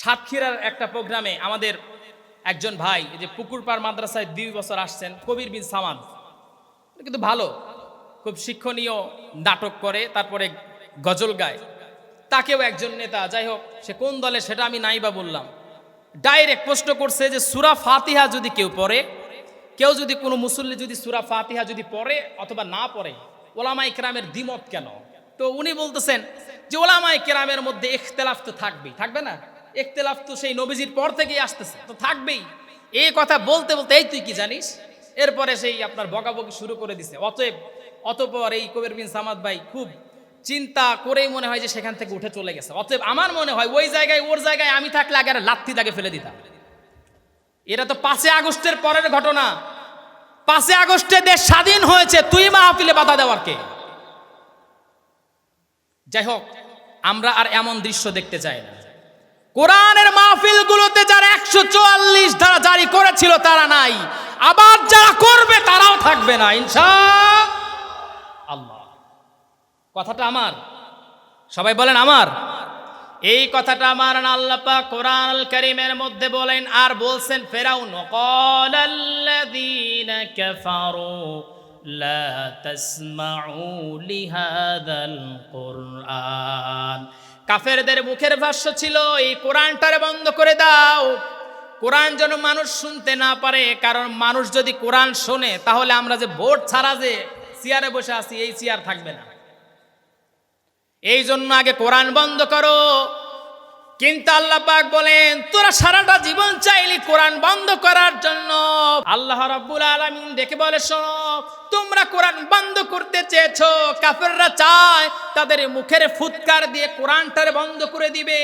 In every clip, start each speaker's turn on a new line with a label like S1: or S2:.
S1: সাতক্ষীরার একটা প্রোগ্রামে আমাদের একজন ভাই যে পুকুরপাড় মাদ্রাসায় দুই বছর আসছেন, কবির বিন সামাদ। কিন্তু ভালো। খুব শিক্ষণীয় নাটক করে, তারপরে গজল গায়। তাকেও একজন নেতা। যাই হোক, সে কোন দলে সেটা আমি নাই বা বললাম। ডাইরেক্ট প্রশ্ন করছে যে, সুরা ফাতিহা যদি কেউ পড়ে, কেউ যদি কোনো মুসল্লি যদি সুরা ফাতিহা যদি পড়ে অথবা না পড়ে ওলামাই কেরামের দ্বিমত কেন? তো উনি বলতেছেন যে ওলামাই কেরামের মধ্যে ইখতলাফ তো থাকবেই। থাকবে না? ইখতলাফ তো সেই নবীজির পর থেকেই আসতেছে, তো থাকবেই। এই কথা বলতে বলতে, এই তুই কি জানিস? এরপরে সেই আপনার বকাবকি শুরু করে দিছে। অতএব, অতপর এই কবির বিন সামাদ ভাই খুব চিন্তা করেই মনে হয় যে সেখান থেকে উঠে চলে গেছে। অতএব আমার মনে হয় ওই জায়গায়, ওর জায়গায় আমি থাকলে আগে লাত্তি তাকে ফেলে দিতাম। এটা তো পাঁচে আগস্টের পরের ঘটনা। পাঁচই আগস্টে দেশ স্বাধীন হয়েছে, তুই মাহফিলে বাধা দেওয়ার কে? যাই হোক, আমরা আর এমন দৃশ্য দেখতে চাই না। কোরআনের মাহফিলগুলোতে যারা একশো চুয়াল্লিশ ধারা জারি করেছিল, তারা নাই। আবার যারা করবে, তারাও থাকবে না, ইনশা আল্লাহ। কথাটা আমার। সবাই বলেন আমার। এই কথাটা আমার আল্লাহ পাক কোরআন কারীমের মধ্যে বলেন, আর বলছেন, ফেরাউন ক্বালাল্লাযীনা কাফারু, লা তাসমাউ লিহাযাল কুরআন। কাফেরদের মুখের ভাষ্য ছিল, এই কোরআনটারে বন্ধ করে দাও। কোরআন যেন মানুষ শুনতে না পারে, কারণ মানুষ যদি কোরআন শোনে, তাহলে আমরা যে ভোট ছাড়া যে চেয়ারে বসে আছি, এই চেয়ার থাকবে না। এই জন্য আগে কোরআন বন্ধ করো। কিন্তু আল্লাহ পাক বলেন, তোরা সারাটা জীবন চাইলি কোরআন বন্ধ করার জন্য। আল্লাহ রাব্বুল আলামিন ডেকে বলে, শোনো, তোমরা কোরআন বন্ধ করতে চেয়েছো, কাফেররা চায় তাদের মুখের ফুৎকার দিয়ে কোরআনটারে বন্ধ করে দিবে।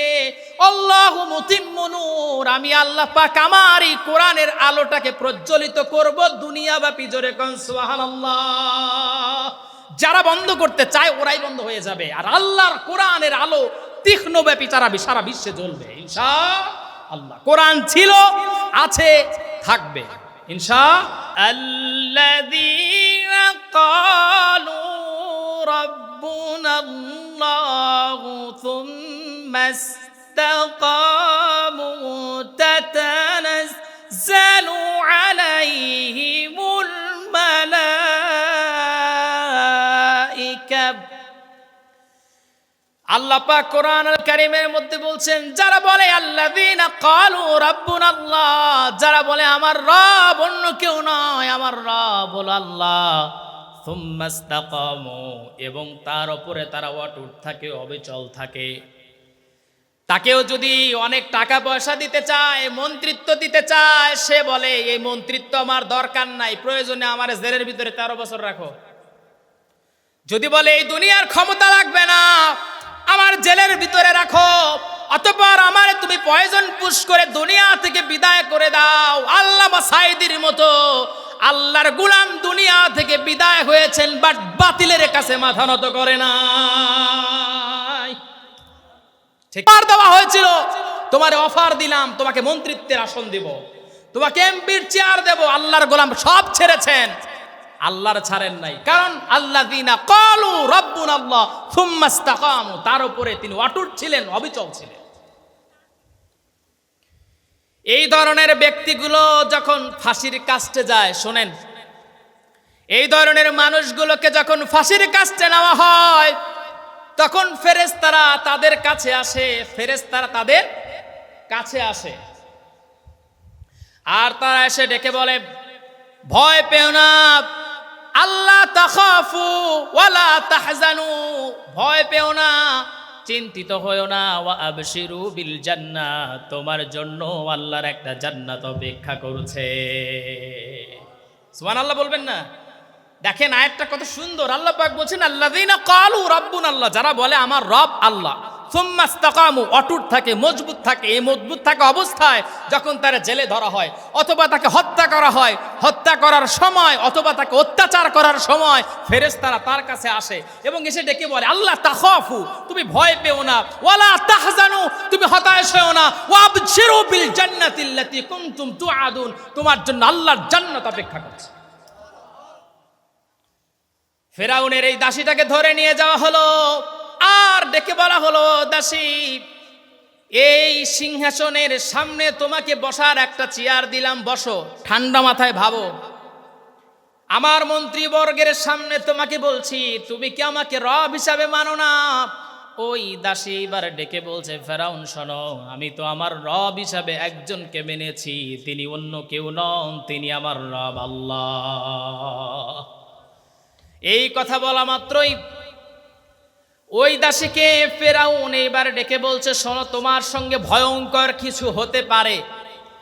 S1: আল্লাহু মুতিম্মু নূর, আমি আল্লাহ পাক আমার এই কোরআনের আলোটাকে প্রজ্বলিত করব দুনিয়াব্যাপী জোরে কোন, সুবহানাল্লাহ। যারা বন্ধ করতে চায়, ওরাই বন্ধ হয়ে যাবে। আর আল্লাহর কোরআনের আলো তীক্ষ্ণব্যাপী তারা সারা বিশ্বে জ্বলবে ইনশা আল্লাহ কোরআন ছিল, আছে, থাকবে। ইনশা আল্লাযীনা ক্বালু মালাইকা আল্লাহ পাক কোরআন আল কারিমের মধ্যে বলছেন, যারা বলে, আল্লাযীনা ক্বালু রাব্বুনাল্লাহ যারা বলে, আমার রব অন্য কেউ নয়, আমার রব হলো আল্লাহ এবং তার উপরে তারা অটুট থাকে, অবিচল থাকে। তাকেও যদি অনেক টাকা পয়সা দিতে চায়, মন্ত্রিত্ব দিতে চায়, সে বলে, এই মন্ত্রিত্ব আমার দরকার নাই, প্রয়োজনে আমার জেলের ভিতরে তেরো বছর রাখো। যদি বলে, এই দুনিয়ার ক্ষমতা লাগবে না আমার জেলের ভিতরে রাখো। অতপর আমার তুমি পয়জন পুশ করে দুনিয়া থেকে বিদায় করে দাও। আল্লাহ বা সাইদির মতো। আল্লাহর গুলাম দুনিয়া থেকে বিদায় হয়েছেন বাট বাতিলের কাছে মাথা নত করে না ঠিক আর দেওয়া হয়েছিল। তোমার অফার দিলাম, তোমাকে মন্ত্রিত্বের আসন দিব। তোমাকে এমপির চেয়ার দেব, আল্লাহর গোলাম সব ছেড়েছেন। আল্লাহর ছাড়েন নাই। কারণ আল্লাহ দিনা কলু রব্বুন আল্লাহ তার উপরে তিনি অটুট ছিলেন, অবিচল ছিলেন। এই ধরনের ব্যক্তিগুলো যখন ফাঁসির কাস্টে যায়, শোনেন, এই ধরনের মানুষগুলোকে যখন ফাঁসির কাস্টে নেওয়া হয়, তখন ফেরেস্তারা তাদের কাছে আসে ফেরেস্তারা তাদের কাছে আসে। আর তারা এসে ডেকে বলে, ভয় পেও না আল্লাহ তাখাফু ওয়ালা তাহজানু। ভয় পেও না, চিন্তিত হয়েও না, ওয়া আবশিরু বিল জান্নাহ তোমার জন্য আল্লাহর একটা জান্নাত অপেক্ষা করছে। সুবহানাল্লাহ বলবেন না। দেখেন আয়াতটা কত সুন্দর। আল্লাহ পাক বলছেন, আল্লাযীনা ক্বালু রাব্বুনাল্লাহ। যারা বলে, আমার রব আল্লাহ। সুম্মা ইসতাকামু, অটুট থাকে, মজবুত থাকে, এই মজবুত থাকা অবস্থায় যখন তারা জেলে ধরা হয়, অথবা তাকে হত্যা করা হয়, হত্যা করার সময় অথবা তাকে অত্যাচার করার সময় ফেরেশতারা তার কাছে আসে এবং এসে ডেকে বলে, আল্লাহ তাখাফু, তুমি ভয় পেও না, ওয়ালা তাহজানু, তুমি হতাশ হও না, ওয়াবশিরু বিল জান্নাতিল্লাতী কুনতুম তুআদুন, তোমার জন্য আল্লাহর জান্নাত অপেক্ষা করছে। ফেরাউনের এই দাসীটাকে ধরে নিয়ে যাওয়া হলো। আর ডেকে বলা হলো, দাসী, এই সিংহাসনের সামনে তোমাকে বসার একটা চেয়ার দিলাম, বসো, ঠান্ডা মাথায় ভাবো। আমার মন্ত্রীবর্গের সামনে তোমাকে বলছি, তুমি কি আমাকে রব হিসাবে মানো না? ওই দাসী এবার ডেকে বলছে, ফেরাউন, শোনো, আমি তো আমার রব হিসাবে একজনকে মেনেছি, তিনি অন্য কেউ নন, তিনি আমার রব আল্লাহ। এই কথা বলা মাত্রই ওই দাসীকে ফেরাউন এইবার ডেকে বলছে, শোনো, তোমার সঙ্গে ভয়ঙ্কর কিছু হতে পারে।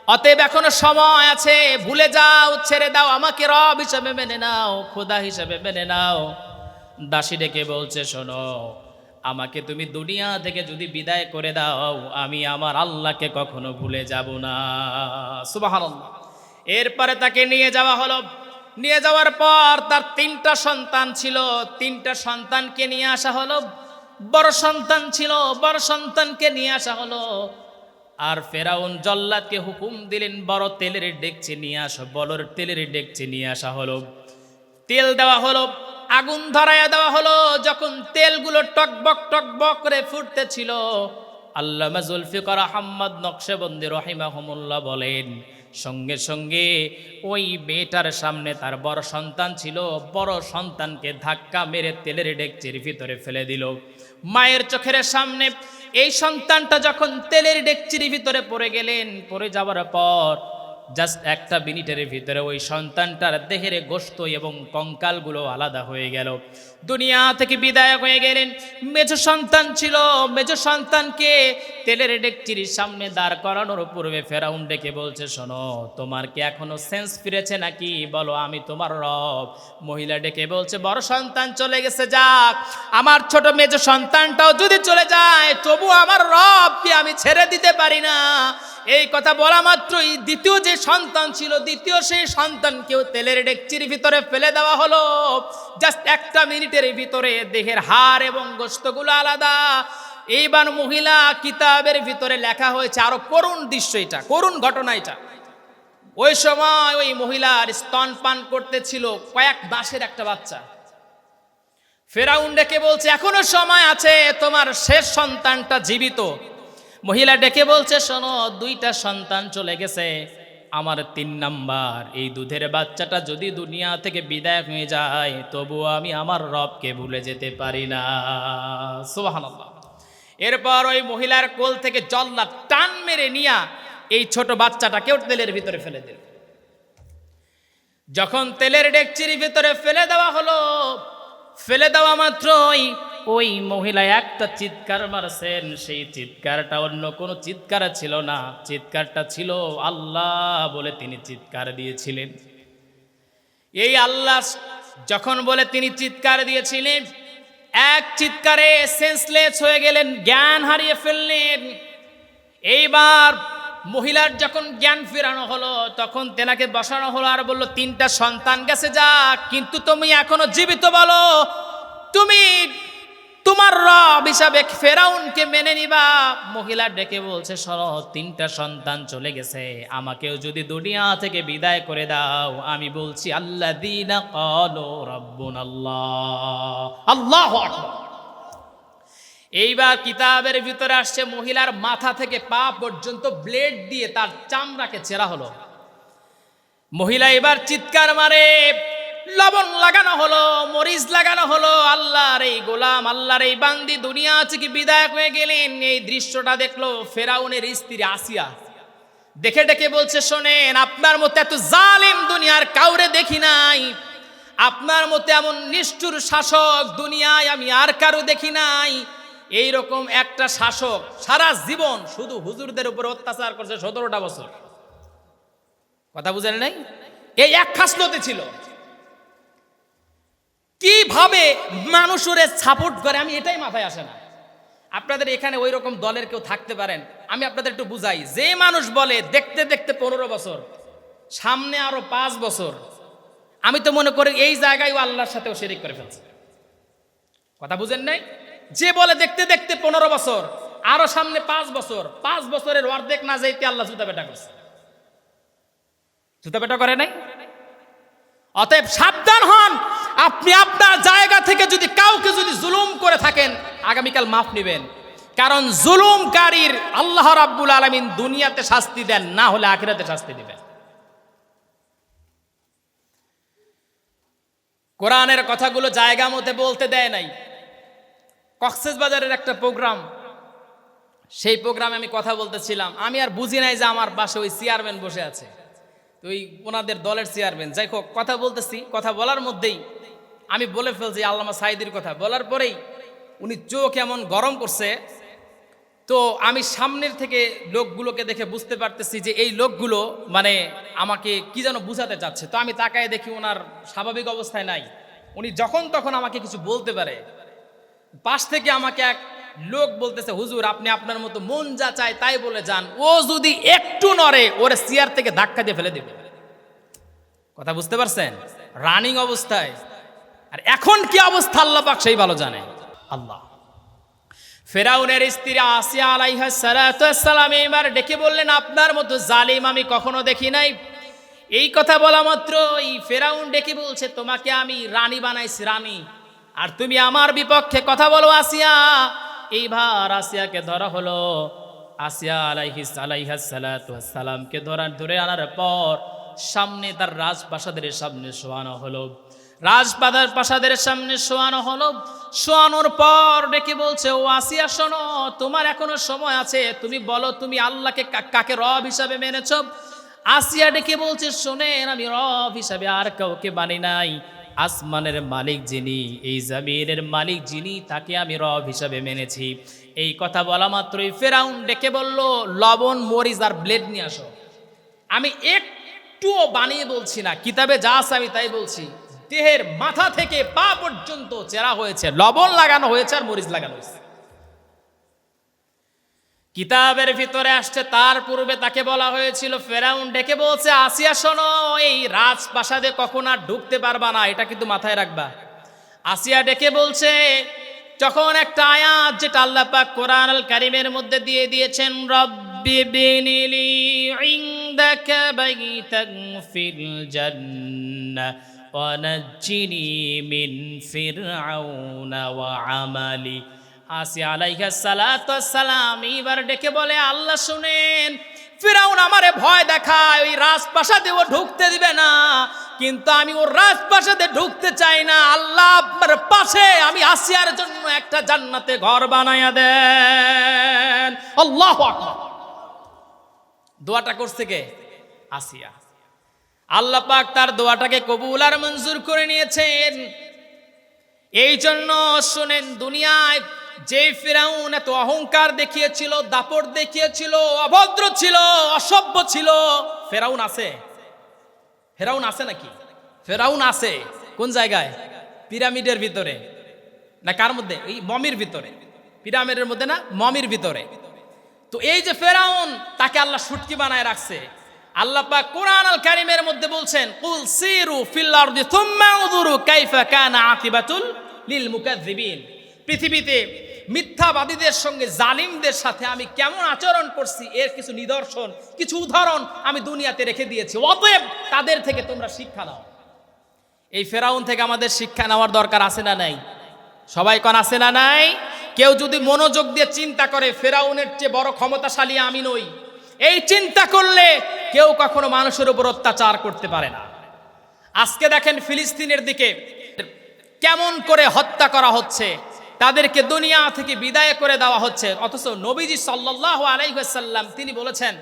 S1: অতএব এখনও সময় আছে, ভুলে যাও, ছেড়ে দাও, আমাকে রব হিসাবে মেনে নাও, খোদা হিসাবে মেনে নাও। দাসী ডেকে বলছে, শোনো, আমাকে তুমি দুনিয়া থেকে যদি বিদায় করে দাও, আমি আমার আল্লাহকে কখনো ভুলে যাব না। সুবহানাল্লাহ। এরপরে তাকে নিয়ে যাওয়া হলো। নিয়ে যাওয়ার পর তার তিনটা সন্তান ছিল। তিনটা সন্তানকে নিয়ে আসা হলো। বড় সন্তান ছিল। বড় সন্তানকে নিয়ে আসা হলো। আর ফেরাউন জল্লাদকে হুকুম দিলেন, বড় তেলের ডেকচি নিয়ে আসো বড়র তেলের ডেকচি নিয়ে আসা হলো। তেল দেওয়া হলো, আগুন ধরাইয়া দেওয়া হলো। যখন তেলগুলো টকবক টকবক করে ফুটতেছিল, আল্লামা জুলফিকর আহম্মদ নকশেবন্দি রহিমাহমুল্লাহ বলেন সঙ্গে সঙ্গে ওই মেয়েটার সামনে তার বড় সন্তান ছিল, বড় সন্তানকে ধাক্কা মেরে তেলের ডেকচির ভিতরে ফেলে দিল। মায়ের চোখের সামনে এই সন্তানটা যখন তেলের ডেকচির ভিতরে পড়ে গেলেন, পড়ে যাওয়ার পর জাস্ট একটা মিনিটের ভিতরে ওই সন্তানটার দেহের গোস্ত এবং কঙ্কালগুলো আলাদা হয়ে গেল। দুনিয়া থেকে বিদায় হয়ে গেলেন। মেজ সন্তান ছিল। মেজ সন্তানকে তেলের ডেকচির সামনে দাঁড় করানোর পূর্বে ফেরাউন ডেকে বলছে, শোনো, তোমার কি এখনও সেন্স ফিরেছে নাকি? বলো, আমি তোমার রব। মহিলা ডেকে বলছে, বড় সন্তান চলে গেছে, যাক। আমার ছোট মেজ সন্তানটাও যদি চলে যায়, তবু আমার রবকে আমি ছেড়ে দিতে পারি না। এই কথা বলা মাত্রই দ্বিতীয় যে সন্তান ছিল, দ্বিতীয় সেই সন্তানকেও তেলের ডেকচির ভিতরে ফেলে দেওয়া হলো। জাস্ট একটা মিনিটের ভিতরে দেহের হার এবং গোস্তগুলো আলাদা। এইবার মহিলা কিতাবের ভিতরে লেখা হয়েছে আরও করুণ দৃশ্য এটা, করুণ ঘটনা এটা। ওই সময় ওই মহিলার স্তন পান করতেছিল কয়েক মাসের একটা বাচ্চা। ফেরাউন ডেকে বলছে, এখনও সময় আছে, তোমার শেষ সন্তানটা জীবিত। মহিলা ডেকে বলছে, শোনো, দুইটা সন্তান চলে গেছে। আমার তিন নাম্বার, এই দুধের বাচ্চাটা যদি দুনিয়া থেকে বিদায় হয়ে যায় তবুও আমি আমার রবকে ভুলে যেতে পারি না। সুবহানাল্লাহ। এরপর ওই মহিলার কোল থেকে জল্লাদ টান মেরে নিয়া এই ছোট বাচ্চাটাকেও তেলের ভিতরে ফেলে দিল। যখন তেলের ডেকচির ভিতরে ফেলে দেওয়া হলো ফেলে দেওয়া মাত্রই ওই মহিলা একটা চিৎকার মারছেন, সেই চিৎকারটা অন্য কোনো চিৎকার ছিল না। চিৎকারটা ছিল আল্লাহ বলে তিনি চিৎকার দিয়েছিলেন। এই আল্লাহ যখন বলে তিনি চিৎকার দিয়েছিলেন, এক চিৎকারে সেন্সলেস হয়ে গেলেন, জ্ঞান হারিয়ে ফেললেন। এইবার মহিলার যখন জ্ঞান ফেরানো হলো, তখন তেনাকে বসানো হলো আর বলল, তিনটা সন্তান গেছে যা কিন্তু তুমি এখনও জীবিত বলো। তুমি তোমার রব হিসাবে ফেরাউনকে মেনে নিবা। মহিলা ডেকে বলছে শোনো তিনটা সন্তান চলে গেছে। আমাকেও যদি দুনিয়া থেকে বিদায় করে দাও। আমি বলছি আল্লাহ দিনা কলো আল্লাহ আল্লাহ এইবার কিতাবের ভিতরে আসছে মহিলার মাথা থেকে পা পর্যন্ত ব্লেড দিয়ে তার চামড়াকে চেরা হলো। মহিলা এবার চিৎকার মারে, লবণ লাগানো হলো, মরিচ লাগানো হলো, আল্লাহর এই গোলাম, আল্লাহর এই বান্দি, দুনিয়া থেকে বিদায় হয়ে গেলেন? এই দৃশ্যটা দেখল ফেরাউনের স্ত্রী আসিয়া। দেখে ডেকে বলছে, শোনেন, আপনার মতো এত জালিম দুনিয়ার কাউরে দেখি নাই। আপনার মতো এমন নিষ্ঠুর শাসক দুনিয়ায় আমি আর কারও দেখি নাই। এই রকম একটা শাসক সারা জীবন শুধু হুজুরদের উপর অত্যাচার করছে সতেরোটা বছর। কথা বুঝেন নাই? এই এক খাসলতে ছিল। কীভাবে মানুষের সাপোর্ট করে? আমি এটাই মাথায় আসে না। আপনাদের এখানে ওই রকম দলের কেউ থাকতে পারেন। আমি আপনাদের একটু বুঝাই। যে মানুষ বলে দেখতে দেখতে পনেরো বছর, সামনে আরও পাঁচ বছর, আমি তো মনে করি এই জায়গায় আল্লাহর সাথেও শেরিক করে ফেলছে। কথা বুঝেন নাই? যে বলে দেখতে দেখতে পনেরো বছর, আরও সামনে পাঁচ বছর, পাঁচ বছরের অর্ধেক না যাইতে আল্লাহ জুতা বেটা করছে। জুতা বেটা করে নাই? অতএব সাবধান হন, আপনি আপনার জায়গা থেকে যদি কাউকে যদি জুলুম করে থাকেন, আগামীকাল মাফ নেবেন। কারণ জুলুমকারীর আল্লাহ রাব্বুল আলামিন দুনিয়াতে শাস্তি দেন, না হলে আখিরাতে শাস্তি দিবেন। কোরআনের কথাগুলো জায়গা মতে বলতে দেয় নাই। কক্সেস বাজারের একটা প্রোগ্রাম। সেই প্রোগ্রামে আমি কথা বলতেছিলাম। আমি আর বুঝি নাই যে আমার পাশে ওই চেয়ারম্যান বসে আছে। তো ওই ওনাদের দলের চেয়ারম্যান। যাই হোক, কথা বলতেছি। কথা বলার মধ্যেই আমি বলে ফেলছি আল্লামা সাইদির কথা। বলার পরেই উনি চোখ এমন গরম করছে। তো আমি সামনের থেকে লোকগুলোকে দেখে বুঝতে পারতেছি যে এই লোকগুলো মানে আমাকে কি যেন বুঝাতে চাচ্ছে। তো আমি তাকায় দেখি ওনার স্বাভাবিক অবস্থায় নাই। উনি যখন তখন আমাকে কিছু বলতে পারে। পাশ থেকে আমাকে এক লোক বলতেছে হুজুর আপনি আপনার মতো মন যা চায় তাই বলে যান। ও যদি একটু নড়ে ওর চেয়ার থেকে ধাক্কা দিয়ে ফেলে দেবে। কথা বুঝতে পারছেন? রানিং অবস্থায়। আর এখন কি অবস্থা আল্লাহ পাক সেই ভালো জানে। আল্লাহ। ফেরাউনের স্ত্রী আসিয়া আলাইহা সালাম এবার ডেকে বললেন আপনার মতো জালিম আমি কখনো দেখি নাই। এই কথা বলা মাত্র এই ফেরাউন ডেকে বলছে তোমাকে আমি রানী বানাইছি রানী। আর তুমি আমার বিপক্ষে কথা বলো, আসিয়া। এইবার আসিয়াকে ধরা হলো আসিয়া আলাইহিস আলাইহা সালামকে ধরার ধরে আনার পর সামনে তার রাজপ্রাসাদের সামনে শোয়ানো হলো। রাজপাদার প্রাসাদের সামনে শোয়ানো হলো। শোয়ানোর পর ডেকে বলছে, ও আসিয়া, শোনো, তোমার এখনও সময় আছে। তুমি বলো, তুমি আল্লাহকে কাকে রব হিসাবে মেনেছ? আসিয়া ডেকে বলছে, শোনেন, আমি রব হিসাবে আর কাউকে মানি নাই। আসমানের মালিক যিনি, এই জমিনের মালিক যিনি, তাকে আমি রব হিসাবে মেনেছি। এই কথা বলা মাত্রই ফেরাউন ডেকে বলল, লবণ, মরিচ আর ব্লেড নিয়ে আসো। আমি একটুও বানিয়ে বলছি না, কিতাবে যা আছে আমি তাই বলছি। দেহের মাথা থেকে পা পর্যন্ত চেরা হয়েছে, লবণ লাগানো হয়েছে আর মরিচ লাগানো হয়েছে। কিতাবের ভিতরে আসছে, তার পূর্বে তাকে বলা হয়েছিল, ফেরাউন ডেকে বলছে, আসিয়া শোনো, এই রাজপ্রাসাদে কখন আর ঢুকতে পারবা না, এটা কিন্তু মাথায় রাখবা। আসিয়া ডেকে বলছে, যখন একটা আয়াত যেটা আল্লাহ পাক কোরআন আল কারিমের মধ্যে দিয়ে দিয়েছেন, রব্বি বিনিলি ইনদাকা বাইতান ফিল জান্নাহ ওয়ানাজ্জিনি মিন ফিরআউনা ওয়া আমালি। আসি আলাইহা সালাম এবার ডেকে বলে, আল্লাহ শুনেন, ফিরাউন আমারে ভয় দেখায়, ওই রাজপ্রাসাদে ও ঢুকতে দিবে না। কিন্তু আমি ওর রাজপ্রাসাদে ঢুকতে চাই না। আল্লাহ আপনার পাশে, আমি আসিয়ার জন্য একটা জান্নাতে ঘর বানাইয়া দেন। আল্লাহ দোয়াটা করছে কে? আসিয়া। আল্লাহ পাক তার দোয়াটাকে কবুল আর মঞ্জুর করে নিয়েছেন। এই জন্য শুনেন, দুনিয়ায় যে ফিরাউন এত অহংকার দেখিয়েছিল, দাপট দেখিয়েছিল, অভদ্র ছিল, অসভ্য ছিল, ফেরাউন আছে? ফেরাউন আছে নাকি? ফেরাউন আছে। কোন জায়গায়? পিরামিডের ভিতরে। না, কার মধ্যে? এই মমির ভিতরে। পিরামিডের মধ্যে না? মমির ভিতরে। তো এই যে ফেরাউন, তাকে আল্লাহ শুটকি বানায় রাখছে। আল্লাহ পাক কোরআন আল কারিমের মধ্যে বলছেন, কুল সিরু ফিল আরদি থুম্মা উযুরু কাইফা কানা আকিবাতুল লিল মুকাজ্জিবিন পৃথিবীতে মিথ্যাবাদীদের সঙ্গে জালিমদের সাথে আমি কেমন আচরণ করছি, এর কিছু নিদর্শন, কিছু উদাহরণ আমি দুনিয়াতে রেখে দিয়েছি। অতএব তাদের থেকে তোমরা শিক্ষা নাও। এই ফেরাউন থেকে আমাদের শিক্ষা নেওয়ার দরকার আছে না নাই? সবাই কন, আছে না নাই? কেউ যদি মনোযোগ দিয়ে চিন্তা করে, ফেরাউনের চেয়ে বড় ক্ষমতাশালী আমি নই। এই চিন্তা করলে কেউ কখনো মানুষের উপর অত্যাচার করতে পারে না। আজকে দেখেন ফিলিস্তিনের দিকে কেমন করে হত্যা করা হচ্ছে। তাদেরকে দুনিয়া থেকে বিদায় করে দেওয়া হচ্ছে। অথচ নবীজি সাল্লাহ আলাইসাল্লাম তিনি বলেছেন,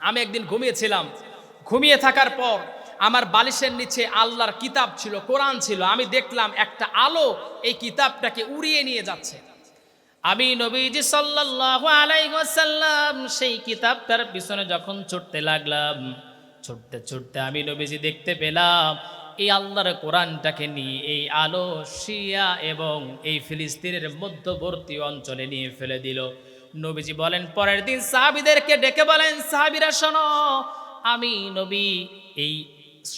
S1: আমি একদিন ঘুমিয়েছিলাম। ঘুমিয়ে থাকার পর আমার বালিশের নিচে আল্লাহর কিতাব ছিল, কোরআন ছিল। আমি দেখলাম একটা আলো এই কিতাবটাকে উড়িয়ে নিয়ে যাচ্ছে। আমি নবীজি সাল্লাল্লাহু আলাইহি ওয়াসাল্লাম সেই কিতাবটার পিছনে যখন ছুটতে লাগলাম, ছুটতে ছুটতে আমি নবীজি দেখতে পেলাম এই আল্লাহর কোরআনটাকে নিয়ে, এই আলো শিয়া এবং এই ফিলিস্তিনের মধ্যবর্তী অঞ্চলে নিয়ে ফেলে দিল। নবীজি বলেন, পরের দিন সাহাবিদেরকে ডেকে বলেন, সাহাবিরা শোনো, আমি নবী, এই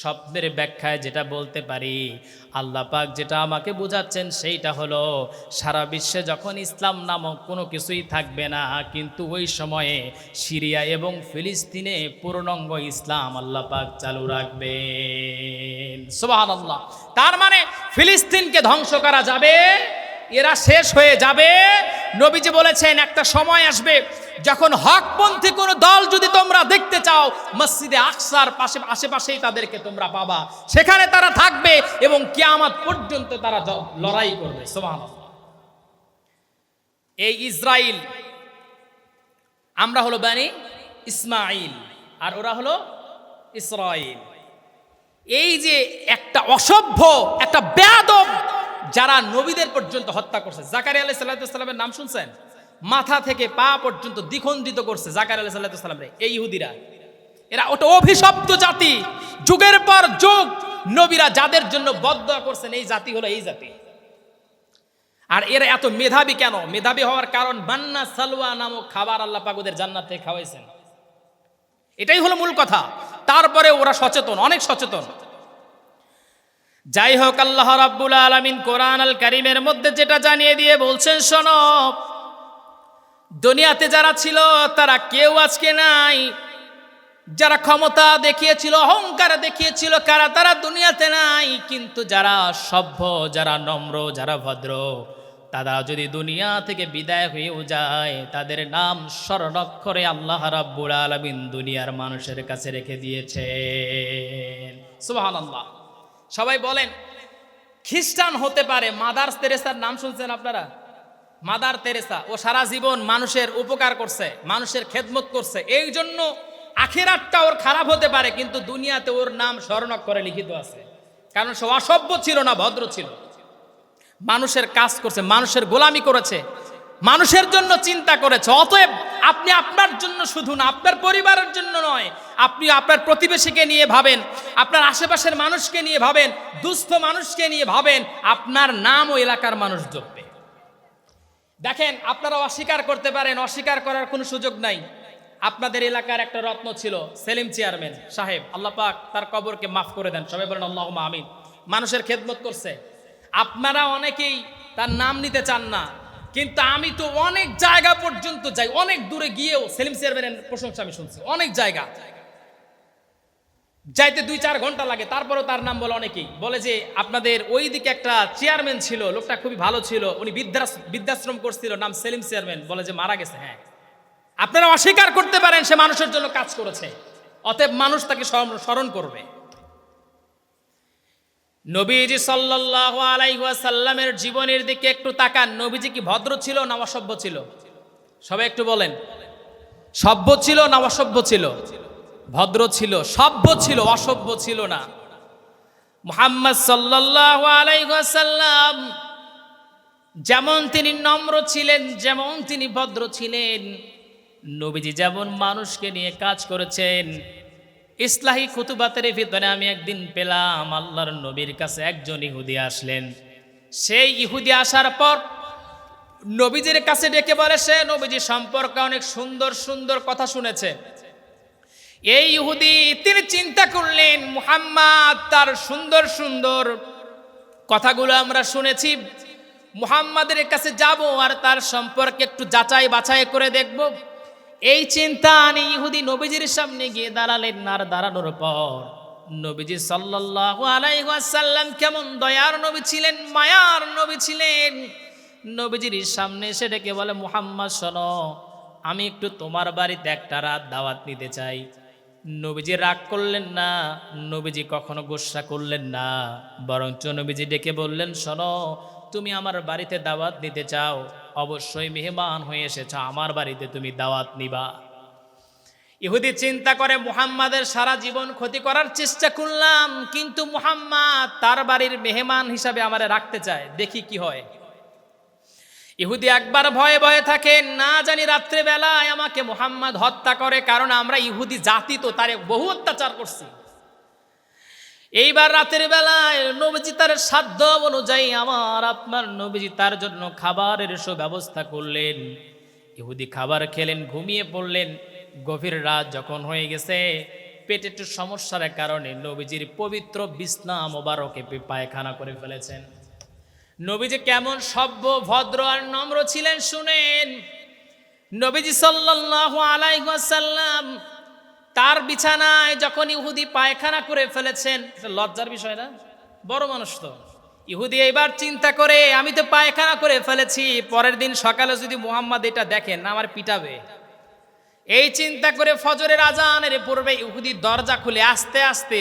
S1: স্বপ্নের ব্যাখ্যায় যেটা বলতে পারি, আল্লাহ পাক যেটা আমাকে বোঝাচ্ছেন সেইটা হলো, সারা বিশ্বে যখন ইসলাম নামক কোনো কিছুই থাকবে না, কিন্তু ওই সময়ে সিরিয়া এবং ফিলিস্তিনে পূর্ণাঙ্গ ইসলাম আল্লাহ পাক চালু রাখবেন। সুবহান আল্লাহ তার মানে ফিলিস্তিনকে ধ্বংস করা যাবে, এরা শেষ হয়ে যাবে। নবীজি বলেছেন, একটা সময় আসবে যখন হকপন্থী কোনো দল যদি তোমরা দেখতে চাও, মসজিদে আকসার পাশে, আশেপাশেই তাদেরকে তোমরা পাবা। সেখানে তারা থাকবে এবং কিয়ামত পর্যন্ত তারা লড়াই করবে। সুবহানাল্লাহ। এই ইসরাইল, আমরা হলো বানি ইসমাইল আর ওরা হলো ইসরাইল। এই যে একটা অসভ্য, একটা বেয়াদব যারা নবীদের পর্যন্ত হত্যা করছে। জাকারি আলাহ সাল্লাহামের নাম শুনছেন? মাথা থেকে পা পর্যন্ত দ্বিখণ্ডিত করছে জাকার আলাহ সাল্লাহাম এই ইহুদিরা। এরা ওটা অভিশপ্ত জাতি। যুগের পর যুগ নবীরা যাদের জন্য বদ্ধ করছেন, এই জাতি হলো এই জাতি। আর এরা এত মেধাবী কেন? মেধাবী হওয়ার কারণ বান্না সালওয়া নামক খাবার আল্লাহ পাকুদের জান্নাত থেকে খাওয়াইছেন। এটাই হলো মূল কথা। তারপরে ওরা সচেতন, অনেক সচেতন। যাই হোক আল্লাহ রাব্বুল আলামিন কোরআন আল কারিমের মধ্যে যেটা জানিয়ে দিয়ে বলছেন, শোনো দুনিয়াতে যারা ছিল, তারা কেউ আজকে নাই। যারা ক্ষমতা দেখিয়েছিল, অহংকার দেখিয়েছিল, কারা তারা দুনিয়াতে নাই। কিন্তু যারা সভ্য, যারা নম্র, যারা ভদ্র, তারা যদি দুনিয়া থেকে বিদায় হয়েও যায়, তাদের নাম স্মরণক্ষরে আল্লাহ রাব্বুল আলামিন দুনিয়ার মানুষের কাছে রেখে দিয়েছেন। সুবহানাল্লাহ। সবাই বলেন, খ্রিস্টান হতে পারে মাদার তেরেসার নাম শুনছেন আপনারা? মাদার তেরেসা, ও সারা জীবন মানুষের উপকার করছে, মানুষের খেদমত করছে। এই জন্য আখেরাতটা ওর খারাপ হতে পারে, কিন্তু দুনিয়াতে ওর নাম স্মরণাক্ষরে লিখিত আছে। কারণ সে অসভ্য ছিল না, ভদ্র ছিল। মানুষের কাজ করছে, মানুষের গোলামি করেছে, মানুষের জন্য চিন্তা করেছে। অতএব আপনি আপনার জন্য শুধু না, আপনার পরিবারের জন্য নয়, আপনি আপনার প্রতিবেশীকে নিয়ে ভাবেন, আপনার আশেপাশের মানুষকে নিয়ে ভাবেন, দুস্থ মানুষকে নিয়ে ভাবেন, আপনার নাম ও এলাকার মানুষ জপবে। দেখেন, আপনারা অস্বীকার করতে পারেন, অস্বীকার করার কোনো সুযোগ নাই। আপনাদের এলাকার একটা রত্ন ছিল, সেলিম চেয়ারম্যান সাহেব। আল্লাহ পাক তার কবরকে মাফ করে দেন। সবাই বলেন আল্লাহ আমিন। মানুষের খেদমত করছে। আপনারা অনেকেই তার নাম নিতে চান না, কিন্তু আমি তো অনেক জায়গা পর্যন্ত যাই, অনেক দূরে গিয়েও সেলিম চেয়ারম্যানের প্রশংসা আমি শুনছি। অনেক জায়গা। যাইতে দুই চার ঘণ্টা লাগে, তারপরেও তার নাম বলে অনেকেই। বলে যে, আপনাদের ওই দিকে একটা চেয়ারম্যান ছিল, লোকটা খুবই ভালো ছিল, উনি বৃদ্ধাশ্রম করছিল, নাম সেলিম চেয়ারম্যান, বলে যে মারা গেছে হ্যাঁ। আপনারা অস্বীকার করতে পারেন সে মানুষের জন্য কাজ করেছে, অতএব মানুষ তাকে স্মরণ- করবে। নবীজি সাল্লাল্লাহু আলাইহি ওয়াসাল্লামের জীবনের দিকে একটু তাকান, নবীজি কি ভদ্র ছিল না অসভ্য ছিল? সবাই একটু বলেন। সভ্য ছিল না অসভ্য ছিল? ভদ্র ছিল, সভ্য ছিল, অসভ্য ছিল না। মোহাম্মদ ওয়াসাল্লাম যেমন তিনি নম্র ছিলেন, যেমন তিনি ভদ্র ছিলেন, নবীজি যেমন মানুষকে নিয়ে কাজ করেছেন, ইসলাহী কুতুবাতের ভিতরে আমি একদিন পেলাম, আল্লাহর নবীর কাছে একজন ইহুদি আসলেন। সেই ইহুদি আসার পর নবীজির কাছে ডেকে বলে, সে নবীজি সম্পর্কে অনেক সুন্দর সুন্দর কথা শুনেছে। এই ইহুদি তিনি চিন্তা করলেন, মুহাম্মদ তার সুন্দর সুন্দর কথাগুলো আমরা শুনেছি। মুহাম্মাদের কাছে যাব আর তার সম্পর্কে একটু যাচাই বাছাই করে দেখব। এই চিন্তা আনি ইহুদি নবীজির সামনে গিয়ে দাঁড়ালেন আর দাঁড়ানোর পর নবীজি সাল্লাল্লাহু আলাইহি কেমন দয়ার নবী ছিলেন, মায়ার নবী ছিলেন। নবীজির সামনে এসে ডেকে বলে, মুহাম্মদ, শোনো, আমি একটু তোমার বাড়িতে একটা রাত দাওয়াত নিতে চাই। নবীজি রাগ করলেন না, নবীজি কখনো গোসা করলেন না। বরঞ্চ নবীজি ডেকে বললেন, শোনো, তুমি আমার বাড়িতে দাওয়াত দিতে চাও, অবশ্যই মেহমান হয়ে এসেছ, আমার বাড়িতে তুমি দাওয়াত নিবা। ইহুদি চিন্তা করে মুহাম্মাদের সারা জীবন ক্ষতি করার চেষ্টা করলাম, কিন্তু মুহাম্মদ তার বাড়ির মেহমান হিসাবে আমারে রাখতে চায়। দেখি কি হয়। ইহুদি একবার ভয়ে ভয়ে থাকে, না জানি রাত্রে বেলায় আমাকে মুহাম্মদ হত্যা করে, কারণ আমরা ইহুদি জাতি তো, তারে বহু অত্যাচার করছি। এইবার রাতের বেলায় নবীজি তার সাধ্য অনুযায়ী আমার, আপনার নবীজি তার জন্য খাবারের সুব্যবস্থা করলেন। ইহুদি খাবার খেলেন, ঘুমিয়ে পড়লেন। গভীর রাত যখন হয়ে গেছে, পেটে একটু সমস্যার কারণে নবীজির পবিত্র বিছনা মোবারকে পায়খানা করে ফেলেছেন। নবীজি কেমন সভ্য, ভদ্র আর নম্র ছিলেন শুনেন। নবীজি সাল্লাল্লাহু আলাইহি ওয়াসাল্লাম তার বিছানায় যখন ইহুদি পায়খানা করে ফেলেছেন লজ্জার বিষয় না? বড় মানুষ তো। ইহুদি এইবার চিন্তা করে, আমি তো পায়খানা করে ফেলেছি, পরের দিন সকালে যদি মুহাম্মদ এটা দেখেন আমার পিটাবে। এই চিন্তা করে ফজরের আজানের পূর্বে ইহুদি দরজা খুলে আস্তে আস্তে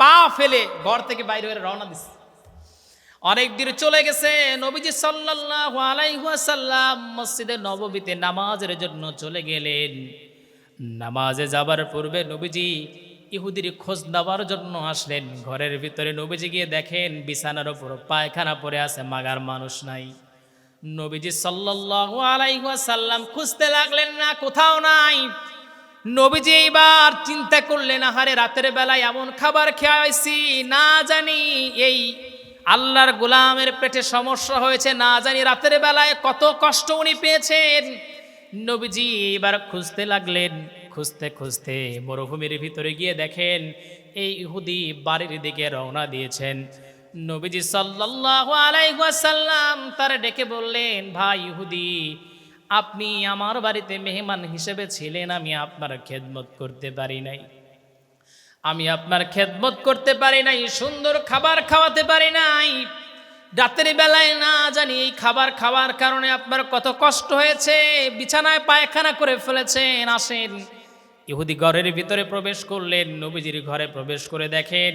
S1: পা ফেলে ঘর থেকে বাইরে হয়ে রওনা দিচ্ছে অনেক দূর চলে গেছে। নবীজি সাল্লাল্লাহু আলাইহি ওয়াসাল্লাম মসজিদে নববীতে নামাজের জন্য চলে গেলেন। নামাজে যাবার পূর্বে নবীজি ইহুদির খোঁজ নেওয়ার জন্য আসলেন। ঘরের ভিতরে নবীজি গিয়ে দেখেন বিছানার উপর পায়খানা পড়ে আছে, মাগার মানুষ নাই। নবীজি সাল্লাল্লাহু আলাইহি ওয়াসাল্লাম খুঁজতে লাগলেন, না, কোথাও নাই। নবীজি এইবার চিন্তা করলেন, আহারে, রাতের বেলায় এমন খাবার খেয়েছি, না জানি এই আল্লাহর গোলামের পেটে সমস্যা হয়েছে, না জানি রাতের বেলায় কত কষ্ট উনি পেয়েছেন। নবীজি এবার খুঁজতে লাগলেন, খুঁজতে খুঁজতে মরুভূমির ভিতরে গিয়ে দেখেন, এই ইহুদি বাড়ির দিকে রওনা দিয়েছেন। নবীজি সাল্লাল্লাহু আলাইহি ওয়াসাল্লাম তার ডেকে বললেন, ভাই ইহুদি, আপনি আমার বাড়িতে মেহমান হিসেবে ছিলেন, আমি আপনার খেদমত করতে পারি নাই। আমি আপনার খেদমত করতে পারি নাই, সুন্দর খাবার খাওয়াতে পারি নাই। রাতের বেলায় না জানি এই খাবার খাওয়ার কারণে আপনার কত কষ্ট হয়েছে, বিছানায় পায়খানা করে ফেলেছেন, আসেন। ইহুদি ঘরের ভিতরে প্রবেশ করলেন, নবীজির ঘরে প্রবেশ করে দেখেন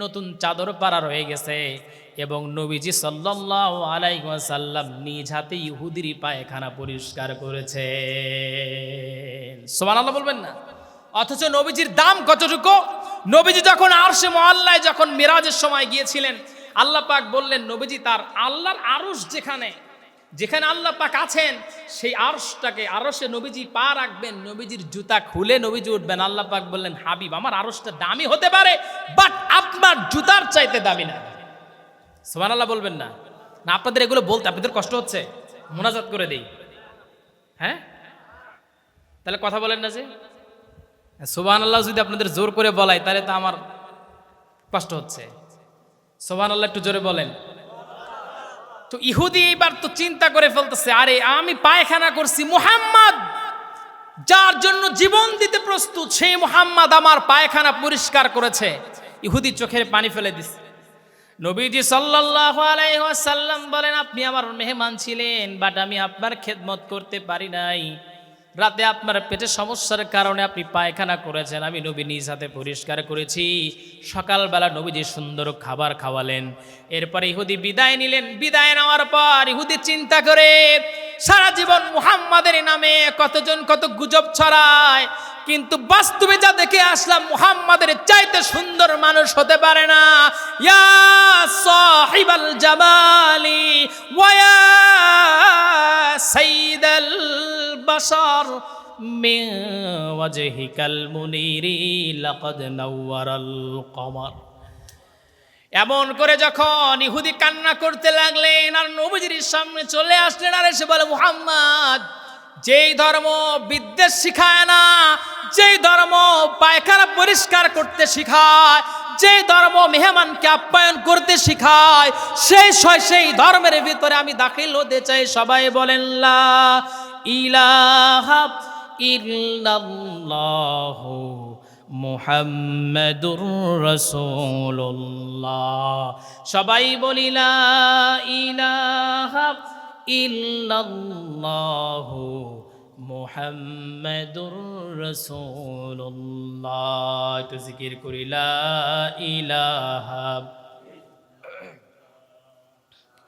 S1: নতুন চাদর পাড়া রয়ে গেছে এবং নবীজি সাল্লাল্লাহু আলাইহি ওয়াসাল্লাম নিজ হাতে ইহুদির পায়খানা পরিষ্কার করেছে সুবহানাল্লাহ বলবেন না? অথচ নবীজির দাম কতটুকু? নবীজি যখন আরশে মহল্লায় যখন মিরাজের সময় গিয়েছিলেন, আল্লাহ পাক বললেন, নবীজি, তার আল্লাহর আরশ যেখানে যেখানে আল্লাহ পাক আছেন, সেই আরশটাকে, আরশে নবীজি পা রাখবেন, নবীজির জুতা খুলে নবীজি উঠবেন। আল্লাহ পাক বললেন, হাবিব, আমার আরশটা দামি হতে পারে বাট আপনার জুতার চাইতে দামি না। সোমান আল্লাহ বলবেন না। না, আপনাদের এগুলো বলতে, আপনাদের কষ্ট হচ্ছে। মোনাজাত করে দেই। হ্যাঁ? তাহলে কথা বলেন না যে? সোবান আল্লাহ যদি আপনাদের জোর করে বলাই, তাহলে তো আমার কষ্ট হচ্ছে। সোবান আল্লাহ একটু জোরে বলেন। তো ইহুদি এইবার তো চিন্তা করে ফেলতেছে, আরে আমি পায়খানা করছি মুহাম্মদ, যার জন্য জীবন দিতে প্রস্তুত, সেই মুহাম্মদ আমার পায়খানা পরিষ্কার করেছে। ইহুদি চোখের পানি ফেলে দিছে। নবীজি ওয়াসাল্লাম বলেন, আপনি আমার মেহমান ছিলেন বাট আমি আপনার খেদমত করতে পারি নাই। রাতে আপনার পেটে সমস্যার কারণে আপনি পায়খানা করেছেন। আমি নবী নিজ হাতে পরিষ্কার করেছি। সকালবেলা নবীজি সুন্দর খাবার খাওয়ালেন। এরপরে ইহুদি বিদায় নিলেন। বিদায় নেওয়ার পর ইহুদি চিন্তা করে সারা জীবন মুহাম্মাদের নামে কতজন কত গুজব ছড়ায়। কিন্তু বাস্তবে যা দেখে আসলাম, মুহাম্মাদের চাইতে সুন্দর মানুষ হতে পারে না। ইয়া সাহিবাল জামালি ওয়া সাইদাল বাশার। মুনিরি লাকাদ নাওয়ারাল কমার। এমন করে যখন ইহুদি কান্না করতে লাগলেন আর নবীজির সামনে চলে আসলেন আর এসে বলে, মুহাম্মদ, যেই ধর্ম বিদ্বেষ শিখায় না, যেই ধর্ম পায়খানা পরিষ্কার করতে শিখায় যে ধর্ম মেহমানকে আপ্যায়ন করতে শিখায়, সেই সয় সেই ধর্মের ভিতরে আমি দাখিল হতে চাই। সবাই বলেন, লা ইলাহা ইল্লাল্লাহু মুহাম্মাদুর রাসূলুল্লাহ। সবাই বলি লা ইলাহা ইল্লাল্লাহু মুহাম্মাদুর রাসূলুল্লাহ। একটু জিকির করি, লা ইলাহা।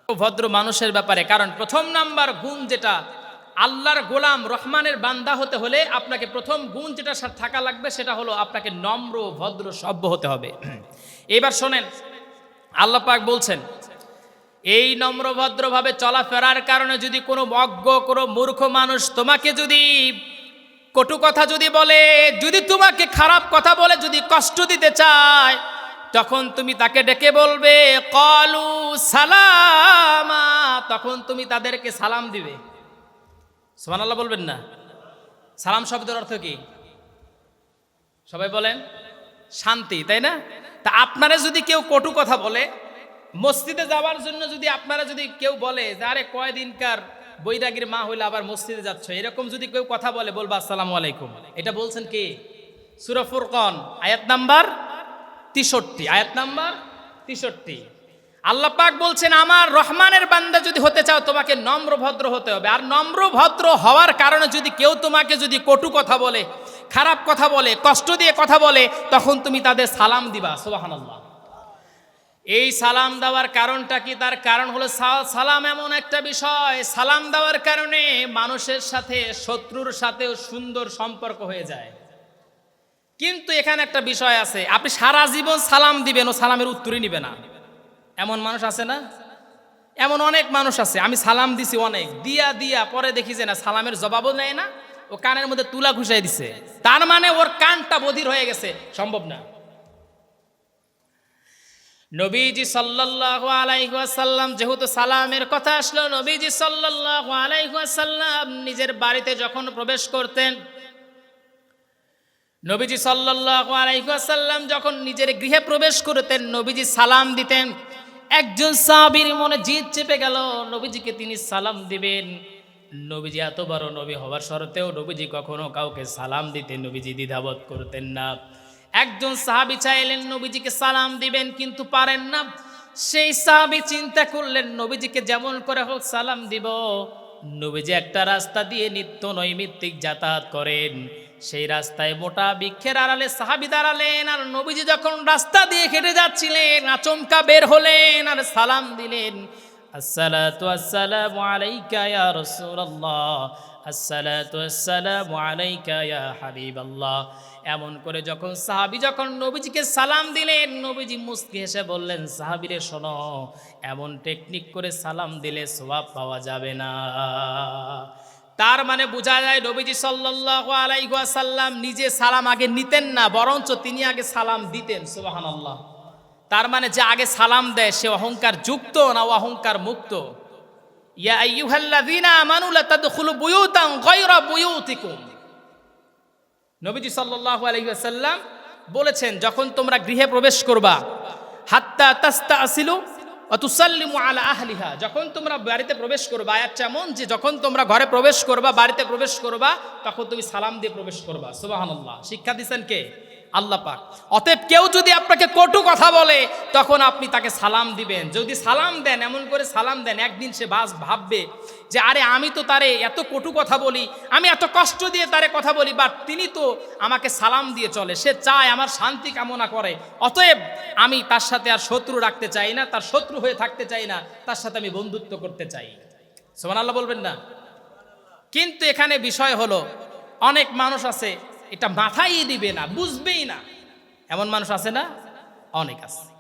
S1: ভদ্র মানুষের ব্যাপারে, কারণ প্রথম নাম্বার গুণ যেটা আল্লাহর গোলাম রহমানের বান্দা হতে হলে আপনাকে প্রথম গুণ যেটা থাকা লাগবে সেটা হলো আপনাকে নম্র, ভদ্র, সভ্য হতে হবে। এবার শোনেন, আল্লাহ পাক বলছেন, এই নম্র, ভদ্রভাবে চলাফেরার কারণে যদি কোনো অজ্ঞ, কোনো মূর্খ মানুষ তোমাকে যদি কটু কথা যদি বলে, যদি তোমাকে খারাপ কথা বলে, যদি কষ্ট দিতে চায়, তখন তুমি তাকে ডেকে বলবে, কলু সালামা তখন তুমি তাদেরকে সালাম দিবে। সোমান আল্লাহ বলবেন না। সালাম শব্দের অর্থ কি? সবাই বলেন, শান্তি, তাই না? তা আপনারা যদি কেউ কটু কথা বলে, মসজিদে যাওয়ার জন্য যদি আপনারা যদি কেউ বলে যে, আরে, কয়দিনকার বৈরাগীর মা হইলে, আবার মসজিদে যাচ্ছ? এরকম যদি কেউ কথা বলে, বলবা, আসসালামু আলাইকুম। এটা বলছেন কি? সুরফুর কন আয়াত নাম্বার তিষট্টি, আয়াত নাম্বার তিষট্টি। আল্লাহ পাক বলছেন, আমার রহমানের বান্দা যদি হতে চাও, তোমাকে নম্র ভদ্র হতে হবে। আর নম্র ভদ্র হওয়ার কারণে যদি কেউ তোমাকে যদি কটু কথা বলে, খারাপ কথা বলে, কষ্ট দিয়ে কথা বলে, তখন তুমি তাদের সালাম দিবা। সুবহানাল্লাহ। এই সালাম দেওয়ার কারণটা কি? তার কারণ হলো সালাম এমন একটা বিষয়। সালাম দেওয়ার কারণে মানুষের সাথে, শত্রুর সাথেও সুন্দর সম্পর্ক হয়ে যায়। কিন্তু এখানে একটা বিষয় আছে। আপনি সারা জীবন সালাম দিবেন ও সালামের উত্তরই নিবে না। এমন মানুষ আছে না? এমন অনেক মানুষ আছে, আমি সালাম দিছি অনেক। দিয়া দিয়া, পরে দেখি যে না, সালামের জবাবও নেয় না, ও কানের মধ্যে তুলা ঘুষাই দিছে। তার মানে ওর কানটা বধির হয়ে গেছে, সম্ভব না। নবীজি সাল্লাল্লাহু আলাইহি ওয়াসাল্লাম, যেহেতু সালামের কথা আসলো, নবীজি সাল্লাল্লাহু আলাইহি ওয়াসাল্লাম নিজের বাড়িতে যখন প্রবেশ করতেন, নবীজি সাল্লাল্লাহু আলাইহি ওয়াসাল্লাম যখন নিজের গৃহে প্রবেশ করতেন, নবীজি সালাম দিতেন। একজন সাহাবীর মনে জিদ চেপে গেল, নবীজিকে তিনি সালাম দিবেন। নবীজি এত বড় নবী হওয়ার সত্ত্বেও নবীজি কখনো কাউকে সালাম দিতে নবীজি দ্বিধাবোধ করতেন না। একজন সাহাবী চাইলেন নবীজিকে সালাম দিবেন, কিন্তু পারেন না। সেই সাহাবী চিন্তা করলেন, নবীজিকে যেমন করে হোক সালাম দিব। নবীজি একটা রাস্তা দিয়ে নিত্য নৈমিত্তিক যাতায়াত করেন। সেই রাস্তায় মোটা বৃক্ষের আড়ালে সাহাবি দাঁড়ালেন আর নবীজি যখন রাস্তা দিয়ে হেঁটে যাচ্ছিলেন, আচমকা বের হলেন আর সালাম দিলেন ইয়া এমন করে যখন সাহাবি, যখন নবীজিকে সালাম দিলেন, নবীজি মুস্কি হেসে বললেন, সাহাবিরে শোনো, এমন টেকনিক করে সালাম দিলে সওয়াব পাওয়া যাবে না। তার মানে বোঝা যায় নবীজি সাল্লাল্লাহু আলাইহি ওয়াসাল্লাম নিজে সালাম আগে নিতেন না, বরঞ্চ তিনি আগে সালাম দিতেন, সুবহানাল্লাহ। তার মানে যে আগে সালাম দেয়, সে অহংকার যুক্ত না অহংকার মুক্ত? বলেছেন, যখন তোমরা গৃহে প্রবেশ করবা, হাত্তা তাস্তাসিলু ওয়া তুসাল্লিমু আলা আহলিহা, যখন তোমরা বাড়িতে প্রবেশ করবা আয়াতটা এমন যে যখন তোমরা ঘরে প্রবেশ করবা, বাড়িতে প্রবেশ করবা, তখন তুমি সালাম দিয়ে প্রবেশ করবা। সুবহানাল্লাহ। শিক্ষা দিছেন কে? আল্লাহ পাক। অতএব কেউ যদি আপনাকে কটু কথা বলে, তখন আপনি তাকে সালাম দিবেন। যদি সালাম দেন, এমন করে সালাম দেন, একদিন সে বাস ভাববে যে, আরে, আমি তো তারে এত কটু কথা বলি, আমি এত কষ্ট দিয়ে তারে কথা বলি বাট তিনি তো আমাকে সালাম দিয়ে চলে। সে চায় আমার শান্তি কামনা করে। অতএব আমি তার সাথে আর শত্রু রাখতে চাই না, তার শত্রু হয়ে থাকতে চাই না, তার সাথে আমি বন্ধুত্ব করতে চাই। সোমান আল্লাহ বলবেন না? কিন্তু এখানে বিষয় হলো, অনেক মানুষ আছে এটা মাথায় দিবে না বুঝবেই না। এমন মানুষ আছে না? অনেক আছে।